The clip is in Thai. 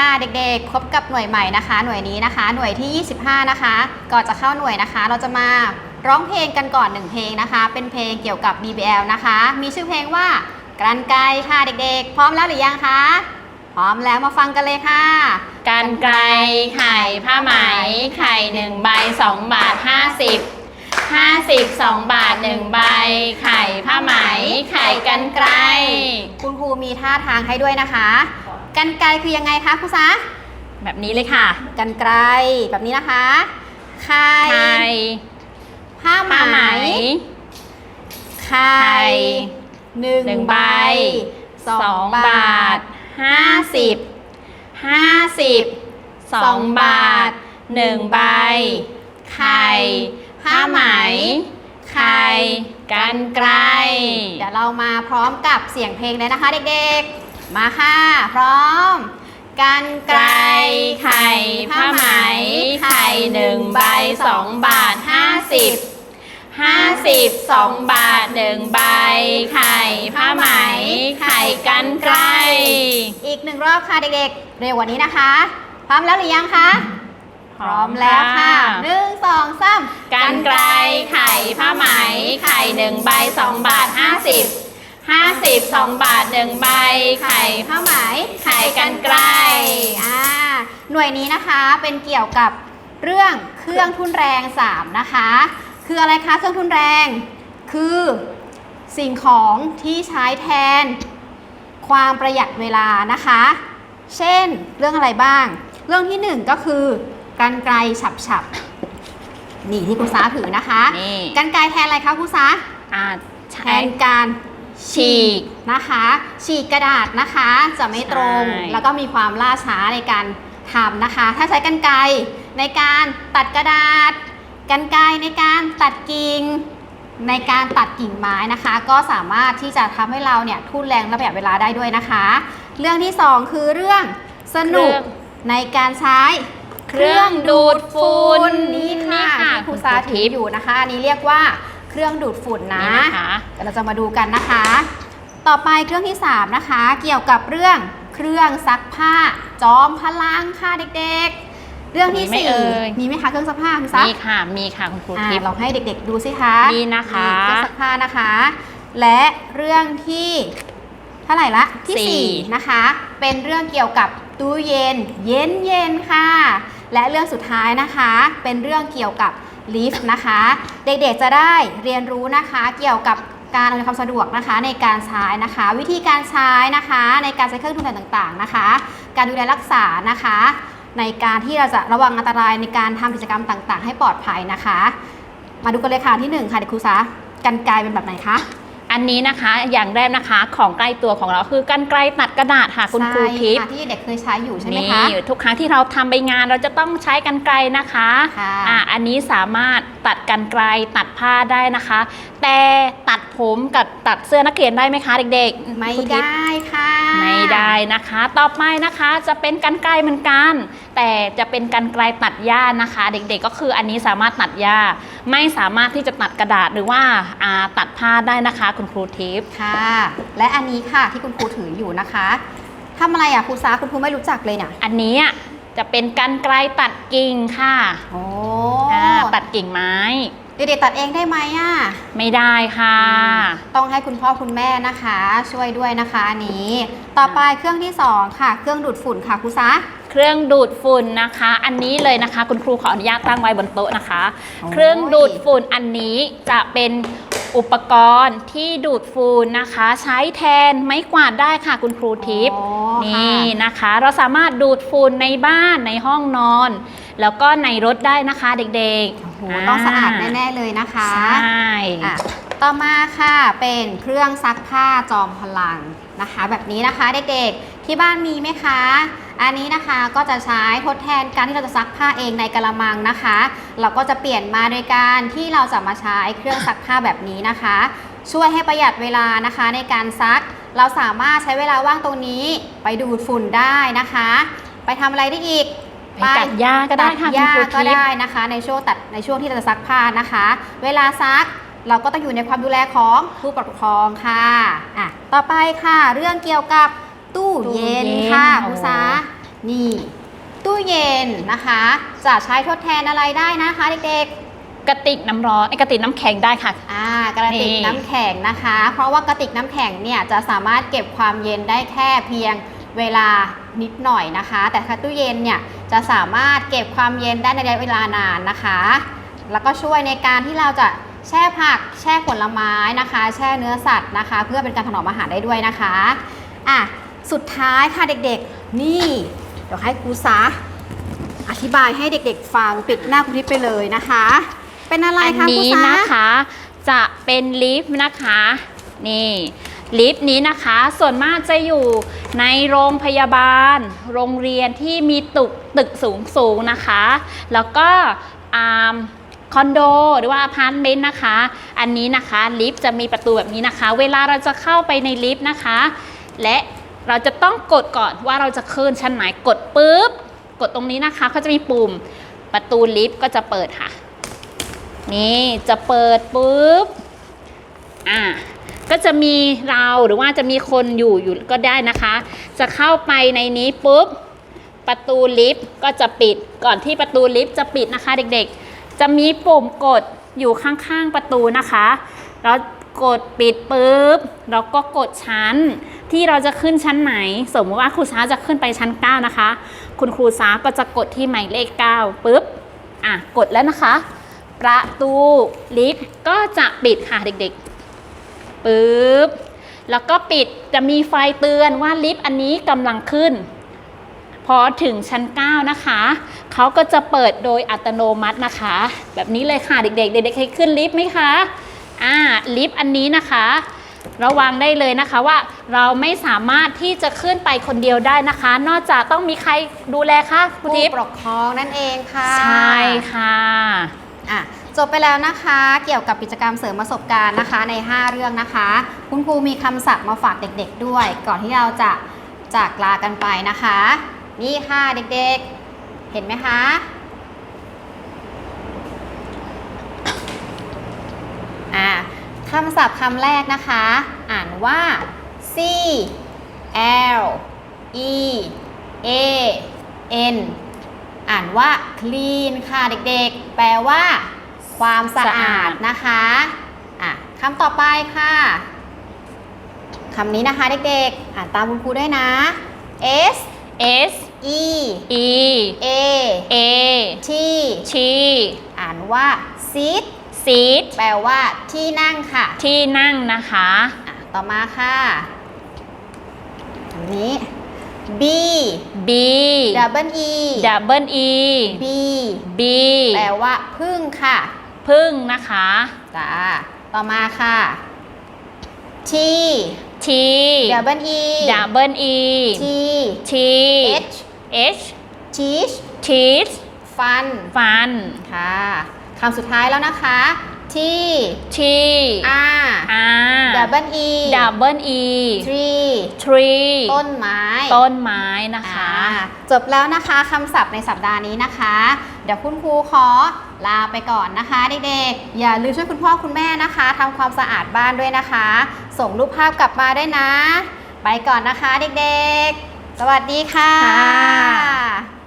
ค่ะเด็กๆ พบกับหน่วยใหม่นะคะ หน่วยนี้นะคะ หน่วยที่ 25 นะคะ ก่อนจะเข้าหน่วยนะคะ เราจะมาร้องเพลงกันก่อนหนึ่งเพลงนะคะ เป็นเพลงเกี่ยวกับ BBL นะคะ มีชื่อเพลงว่ากันไกลค่ะเด็กๆ พร้อมแล้วหรือยังคะ พร้อมแล้วมาฟังกันเลยค่ะกันไกลไข่ผ้าไหม ไข่หนึ่งใบสองบาทห้าสิบห้าสิบสองบาทหนึ่งใบ ไข่ผ้าไหม ไข่กันไกลคุณครูมีท่าทางให้ด้วยนะคะ กันไกลคือยังไงคะครูซะแบบนี้เลยค่ะกันไกลแบบนี้นะคะไข่ไข่ผ้าไหมผ้าไหมไข่ไข่หนึ่งหนึ่งใบใบสอสองงบาบาททห้าสิบห้าสิบสองบาทหนึ่งใบไข่ผ้าไหมไข่กันไกล เดี๋ยวเรามาพร้อมกับเสียงเพลงเลยนะคะเด็กๆ มาค่ะ พร้อม กันไกไกลลไข่ผ้าไหม ไข่หนึ่งใบสองบาทห้าสิบห้าสิบสองบาทหนึ่งใบ ไข่ผ้าไหม ไข่กันไกล อีกหนึ่งรอบค่ะเด็กๆ เร็วกว่านี้นะคะ พร้อมแล้วหรือยังคะพร้อมแล้วค่ะหนึ่งสองสามกันไกลไข่ผ้าไหม ไข่หนึ่งใบสองบาทห้าสิบ ห้าสิบสองบาทหนึ่งใบ ไข่ผ้าไหมไข่กันไกลอ่าหน่วยนี้นะคะเป็นเกี่ยวกับเรื่องเครื่องทุนแรง 3 นะคะ คืออะไรคะเครื่องทุนแรง คือสิ่งของที่ใช้แทน ความประหยัดเวลานะคะ เช่นเรื่องอะไรบ้าง เรื่องที่หนึ่งก็คือกันไกลฉับๆนี่ที่คุณซาถือนะคะนี่กันไกลแทนอะไรคะคุณซาอ่าแทใช้นการ ฉีกนะคะ ฉีกกระดาษนะคะ จะไม่ตรง ใช่ แล้วก็มีความล่าช้าในการทำนะคะ ถ้าใช้กันไกรในการตัดกระดาษกันไกรในการตัดกิ่งในการตัดกิ่งไม้นะคะ ก็สามารถที่จะทำให้เราเนี่ยทุ่นแรงและประหยัดเวลาได้ด้วยนะคะ เรื่องที่สองคือเรื่องสนุกเครื่องในการใช้เครื่องดูดฝุ่นนี่ค่ะนี่ค่ะที่ครูคุณซาครูถืทิอพย์อยู่นะคะอันนี้เรียกว่าเค รื่องดูดฝุ่นนะนี่นะคะเดี๋ยวเราจะมาดูกันนะคะ ต่อไปเครื่องที่ 3 นะคะ เกี่ยวกับเรื่องเครื่องซักผ้า จอมพลังค่ะเด็กๆ เรื่องที่มีไหมสี่เอ่ยมีไหมคะเครื่องซักผ้าคุณซักมีค่ะมีค่ะคุณครูอ่าทิพย์ลองให้เด็ก ๆ ดูสิคะนี่นะคะเครื่องซักผ้านะคะ และเรื่องที่เท่าไหร่ละที่สี่สี่นะคะ เป็นเรื่องเกี่ยวกับตู้เย็น เย็นเย็นๆค่ะ และเรื่องสุดท้ายนะคะ เป็นเรื่องเกี่ยวกับ ลิฟต์นะคะ เด็กๆจะได้เรียนรู้นะคะเกี่ยวกับการอำนวยความสะดวกนะคะในการใช้นะคะ วิธีการใช้นะคะในการใช้เครื่องทุนต่างๆนะคะ การดูแลรักษานะคะ ในการที่เราจะระวังอันตรายในการทำกิจกรรมต่าง ๆ ให้ปลอดภัยนะคะ มาดูกันเลยค่ะที่หนึ่งค่ะเด็กครูซากันไกลเป็นแบบไหนคะ อันนี้นะคะอย่างแรกนะคะของใกล้ตัวของเราคือกันไกลตัดกระดาษค่ะคุณครูทิพย์ใช่ะที่เด็กเคยใช้อยู่ใช่ไหมนี่คะทุกครั้งที่เราทำใบงานเราจะต้องใช้กันไกลนะคะค่ะอะอันนี้สามารถตัดกันไกลตัดผ้าได้นะคะ แต่ตัดผมกับตัดเสื้อนักเรียนได้ไหมคะเด็กๆ ไม่คุณทิพย์ได้ค่ะ ไม่ได้นะคะ ต่อไปนะคะจะเป็นกันไกลเหมือนกันแต่จะเป็นกันไกลตัดหญ้านะคะ เด็กๆก็คืออันนี้สามารถตัดหญ้า ไม่สามารถที่จะตัดกระดาษหรือว่าอ่าตัดผ้าได้นะคะ คุณครูทิพย์ค่ะ และอันนี้ค่ะที่คุณครูถืออยู่นะคะทำอะไรอะครูซาคุณครูไม่รู้จักเลยเนี่ยอันนี้จะเป็นกันไกลตัดกิ่งค่ะโอ้อ่าตัดกิ่งไม้เด็กๆตัดเองได้ไหมอะ ไม่ได้ค่ะ ต้องให้คุณพ่อคุณแม่นะคะ ช่วยด้วยนะคะอันนี้ ต่อไปเครื่องที่สองค่ะ เครื่องดูดฝุ่นค่ะครูซา เครื่องดูดฝุ่นนะคะ อันนี้เลยนะคะ คุณครูขออนุญาตตั้งไว้บนโต๊ะนะคะโอ้ยเครื่องดูดฝุ่นอันนี้จะเป็นอุปกรณ์ที่ดูดฝุ่นนะคะ ใช้แทนไม้กวาดได้ค่ะคุณครูทิพย์อ๋อนี่ค่ะนะคะ เราสามารถดูดฝุ่นในบ้านในห้องนอน แล้วก็ในรถได้นะคะเด็กโอ้โหๆต้องสะอาดแน่ๆเลยนะคะใช่อะต่อมาค่ะเป็นเครื่องซักผ้าจอมพลังนะคะ แบบนี้นะคะเด็กๆที่บ้านมีไหมคะ อันนี้นะคะก็จะใช้ทดแทนการที่เราจะซักผ้าเองในกระมังนะคะ เราก็จะเปลี่ยนมาโดยการที่เราจะมาใช้เครื่องซักผ้าแบบนี้นะคะ ช่วยให้ประหยัดเวลานะคะในการซัก เราสามารถใช้เวลาว่างตรงนี้ไปดูดฝุ่นได้นะคะ ไปทำอะไรได้อีกไปตัดหญ้าก็ได้ค่ะตัดหคุณญ้าครูก็ทิพย์ได้นะคะ ในช่วงตัดในช่วงที่เราจะซักผ้านะคะ เวลาซักเราก็ต้องอยู่ในความดูแลของผู้ปกครองค่ะอะ ต่อไปค่ะ เรื่องเกี่ยวกับ ตู้เย็นตู้เย็นค่ะโอ้คุณซานี่ ตู้เย็นนะคะ จะใช้ทดแทนอะไรได้นะคะเด็กกระติกน้ำร้อนไอ้กระติกน้ำแข็งได้ค่ะ ๆอ่ากระติกนี่ น้ำแข็งนะคะ เพราะว่ากระติกน้ำแข็งเนี่ยจะสามารถเก็บความเย็นได้แค่เพียงเวลานิดหน่อยนะคะ แต่ถ้าตู้เย็นเนี่ยจะสามารถเก็บความเย็นได้ในระยะเวลานานนะคะ แล้วก็ช่วยในการที่เราจะแช่ผัก แช่ผลไม้นะคะ แช่เนื้อสัตว์นะคะ เพื่อเป็นการถนอมอาหารได้ด้วยนะคะอะ สุดท้ายค่ะเด็กๆ นี่ เดี๋ยวให้ครูซาอธิบายให้เด็กๆ ฟังปิดหน้าคุณทิพย์ไปเลยนะคะ เป็นอะไรอันคะครูนี้ซานะคะ จะเป็นลิฟต์นะคะ นี่ลิฟต์นี้นะคะ ส่วนมากจะอยู่ในโรงพยาบาล โรงเรียนที่มีตึกตึกสูงสูงๆนะคะ แล้วก็อ่าคอนโดหรือว่าอพาร์ตเมนต์นะคะ อันนี้นะคะลิฟต์จะมีประตูแบบนี้นะคะ เวลาเราจะเข้าไปในลิฟต์นะคะ และ เราจะต้องกดก่อนว่าเราจะขึ้นชั้นไหนกดปุ๊บ กดตรงนี้นะคะเขาจะมีปุ่มประตูลิฟต์ก็จะเปิดค่ะ นี่จะเปิดปุ๊บอะก็จะมีเราหรือว่าจะมีคนอยู่อยู่ก็ได้นะคะ จะเข้าไปในนี้ปุ๊บ ประตูลิฟต์ก็จะปิดก่อนที่ประตูลิฟต์จะปิดนะคะเด็กๆ จะมีปุ่มกดอยู่ข้างๆประตูนะคะแล้ว กดปิดปุ๊บเราก็กดชั้น ที่เราจะขึ้นชั้นไหน สมมติว่าครูซ้าจะขึ้นไปชั้น 9 นะคะ คุณครูซ้าก็จะกดที่หมายเลข9ปุ๊บอะกดแล้วนะคะ ประตูลิฟต์ก็จะปิดค่ะเด็กๆปึ๊บแล้วก็ปิดจะมีไฟเตือนว่าลิฟต์อันนี้กำลังขึ้น พอถึงชั้น 9 นะคะเขาก็จะเปิดโดยอัตโนมัตินะคะ แบบนี้เลยค่ะเด็กๆ เด็กๆเคยขึ้นลิฟต์ไหมคะ อ่าลิฟต์อันนี้นะคะ ระวังได้เลยนะคะว่าเราไม่สามารถที่จะขึ้นไปคนเดียวได้นะคะ นอกจากต้องมีใครดูแลคะคุณผู้ทิพย์ปกครองนั่นเองค่ะใช่ค่ะ อะ จบไปแล้วนะคะ เกี่ยวกับกิจกรรมเสริมประสบการณ์นะคะใน 5 เรื่องนะคะ คุณครูมีคำศัพท์มาฝากเด็กๆด้วย ก่อนที่เราจะจากลากันไปนะคะ นี่ค่ะเด็กๆ เห็นไหมคะ อะคำศัพท์คำแรกนะคะ อ่านว่า C L E A N อ่านว่า clean ค่ะเด็กๆ แปลว่า ความสะอาดนะคะอะคำต่อไปค่ะคำนี้นะคะเด็กๆ อ่านตามคุณครูด้วยนะ S S E E A A T T อ่านว่า sit seat แปลว่าที่นั่งค่ะ ที่นั่งนะคะ อะ ต่อมาค่ะ อันนี้ B B double E double E B B แปลว่าพึ่งค่ะ พึ่งนะคะจ้าต่อมาค่ะ T T double E double E T T H H teach teeth fun ฟันค่ะ คำสุดท้ายแล้วนะคะ T T R R double E double E tree tree ต้นไม้ ต้นไม้นะคะอ่าจบแล้วนะคะคำศัพท์ในสัปดาห์นี้นะคะ เดี๋ยวคุณครูขอลาไปก่อนนะคะเด็กๆ อย่าลืมช่วยคุณพ่อคุณแม่นะคะทำความสะอาดบ้านด้วยนะคะ ส่งรูปภาพกลับมาด้วยนะ ไปก่อนนะคะเด็กๆ สวัสดีค่ะค่ะ